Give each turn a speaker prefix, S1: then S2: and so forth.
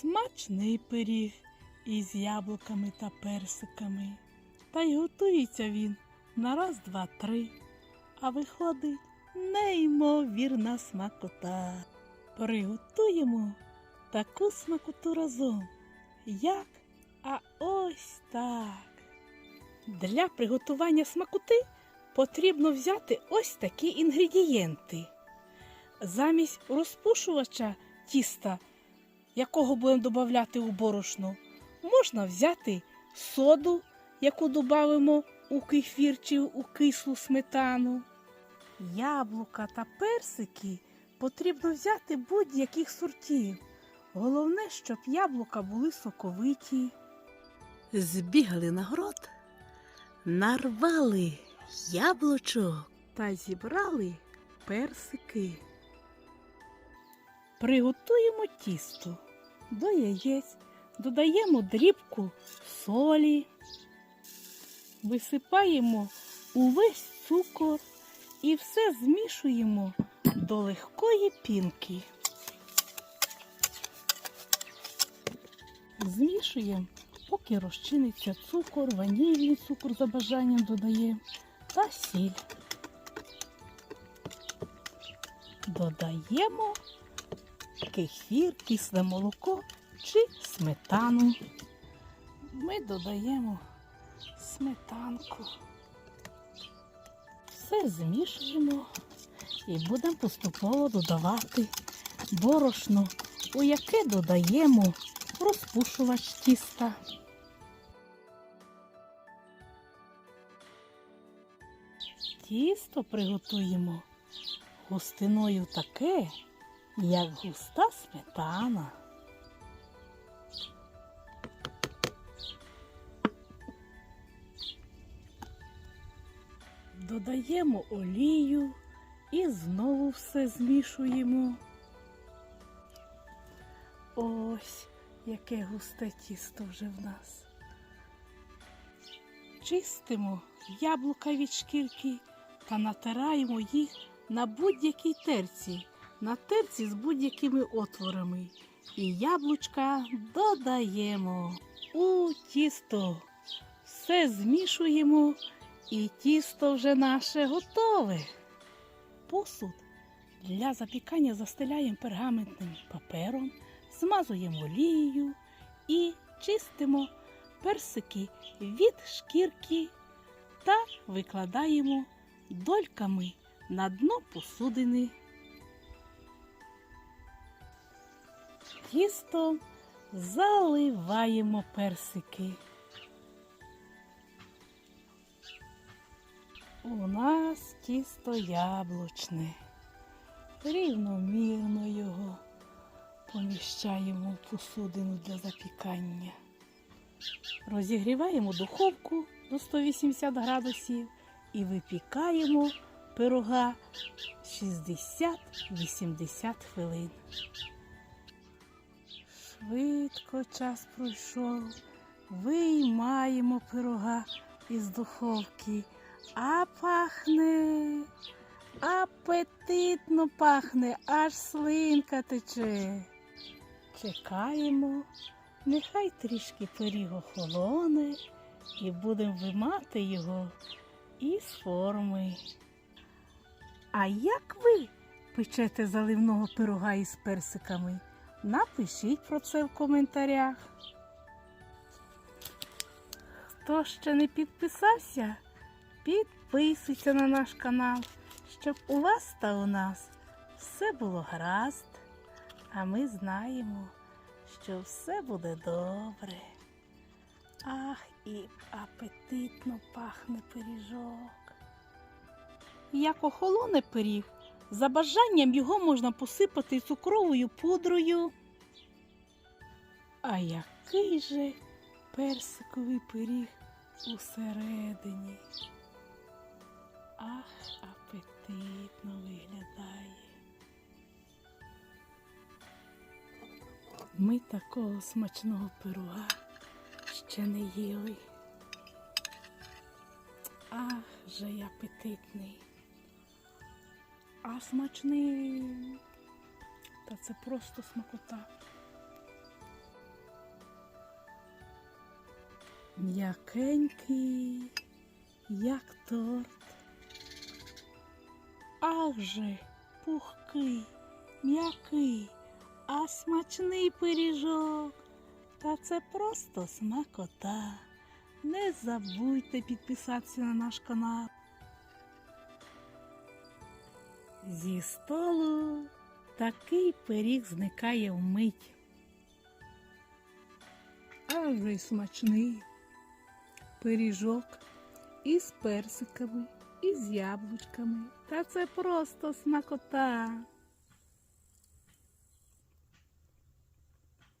S1: Смачний пиріг із яблуками та персиками. Та й готується він на раз, два, три, а виходить неймовірна смакота. Приготуємо таку смакоту разом. Як? А ось так. Для приготування смакоти потрібно взяти ось такі інгредієнти. Замість розпушувача тіста, якого будемо додати у борошно, можна взяти соду, яку додамо у кефір чи у кислу сметану. Яблука та персики потрібно взяти будь-яких сортів. Головне, щоб яблука були соковиті. Збігали на город, нарвали яблучок та зібрали персики. Приготуємо тісто. До яєць додаємо дрібку солі, висипаємо увесь цукор і все змішуємо до легкої пінки. Змішуємо, поки розчиниться цукор, ванільний цукор за бажанням додаємо та сіль. Додаємо кефір, кисле молоко чи сметану. Ми додаємо сметанку. Все змішуємо і будемо поступово додавати борошно, у яке додаємо розпушувач тіста. Тісто приготуємо густиною таке, як густа сметана. Додаємо олію і знову все змішуємо. Ось яке густе тісто вже в нас. Чистимо яблука від шкірки та натираємо їх на будь-якій терці, на терці з будь-якими отворами. І яблучка додаємо у тісто. Все змішуємо, і тісто вже наше готове. Посуд для запікання застеляємо пергаментним папером, змазуємо олією і чистимо персики від шкірки та викладаємо дольками на дно посудини. Тістом заливаємо персики. У нас тісто яблучне. Рівномірно його поміщаємо в посудину для запікання. Розігріваємо духовку до 180 градусів і випікаємо пирога 60-80 хвилин. Швидко час пройшов, виймаємо пирога із духовки, а пахне, апетитно пахне, аж слинка тече. Чекаємо, нехай трішки пиріг охолоне і будемо вимати його із форми. А як ви печете заливного пирога із персиками? Напишіть про це в коментарях. Хто ще не підписався, підписуйся на наш канал, щоб у вас та у нас все було гаразд. А ми знаємо, що все буде добре. Ах, і апетитно пахне пиріжок. Як охолоне пиріг, за бажанням його можна посипати цукровою пудрою. А який же персиковий пиріг усередині? Ах, апетитно виглядає. Ми такого смачного пирога ще не їли. Ах, же й апетитний. А смачний. Та це просто смакота. М'якенький, як торт. Ах же пухкий, м'який, а смачний пиріжок. Та це просто смакота. Не забудьте підписатися на наш канал. Зі столу такий пиріг зникає вмить. А вже й смачний пиріжок із персиками, із яблучками. Та це просто смакота.